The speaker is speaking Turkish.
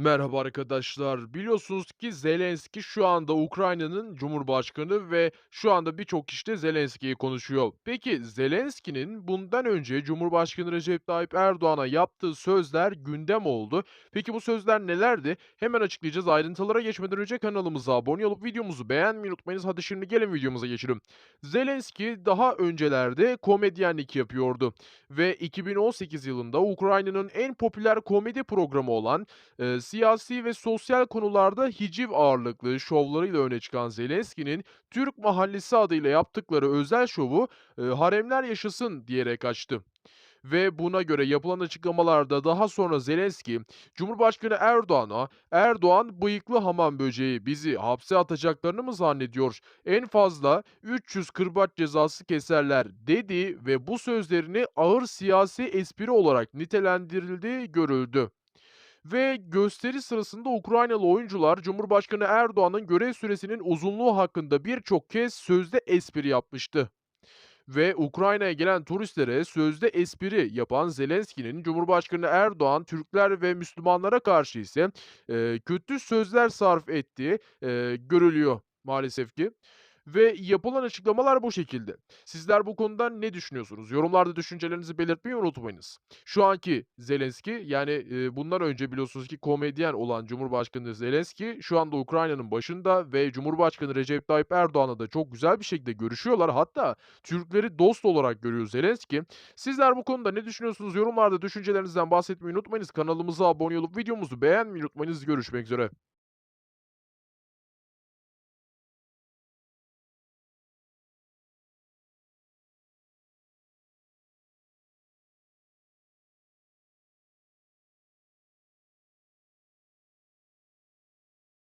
Merhaba arkadaşlar. Biliyorsunuz ki Zelenski şu anda Ukrayna'nın cumhurbaşkanı ve şu anda birçok kişi Zelenski'yi konuşuyor. Peki Zelenski'nin bundan önce Cumhurbaşkanı Recep Tayyip Erdoğan'a yaptığı sözler gündem oldu. Peki bu sözler nelerdi? Hemen açıklayacağız. Ayrıntılara geçmeden önce kanalımıza abone olup videomuzu beğenmeyi unutmayınız. Hadi şimdi gelin videomuza geçelim. Zelenski daha öncelerde komedyenlik yapıyordu ve 2018 yılında Ukrayna'nın en popüler komedi programı olan siyasi ve sosyal konularda hiciv ağırlıklı şovlarıyla öne çıkan Zelenski'nin Türk Mahallesi adıyla yaptıkları özel şovu, eee, "Haremler yaşasın" diyerek açtı. Ve buna göre yapılan açıklamalarda daha sonra Zelenski, Cumhurbaşkanı Erdoğan'a "Erdoğan bıyıklı hamam böceği bizi hapse atacaklarını mı zannediyor? En fazla 300 kırbaç cezası keserler." dedi ve bu sözlerini ağır siyasi espri olarak nitelendirildiği görüldü. Ve gösteri sırasında Ukraynalı oyuncular Cumhurbaşkanı Erdoğan'ın görev süresinin uzunluğu hakkında birçok kez sözde espri yapmıştı. Ve Ukrayna'ya gelen turistlere sözde espri yapan Zelenski'nin Cumhurbaşkanı Erdoğan, Türkler ve Müslümanlara karşı ise eee, kötü sözler sarf ettiği eee, görülüyor maalesef ki. Ve yapılan açıklamalar bu şekilde. Sizler bu konuda ne düşünüyorsunuz? Yorumlarda düşüncelerinizi belirtmeyi unutmayınız. Şu anki Zelenski yani, eee, bundan önce biliyorsunuz ki komedyen olan Cumhurbaşkanı Zelenski şu anda Ukrayna'nın başında ve Cumhurbaşkanı Recep Tayyip Erdoğan'la da çok güzel bir şekilde görüşüyorlar. Hatta Türkleri dost olarak görüyor Zelenski. Sizler bu konuda ne düşünüyorsunuz? Yorumlarda düşüncelerinizden bahsetmeyi unutmayınız. Kanalımıza abone olup videomuzu beğenmeyi unutmayınız. Görüşmek üzere.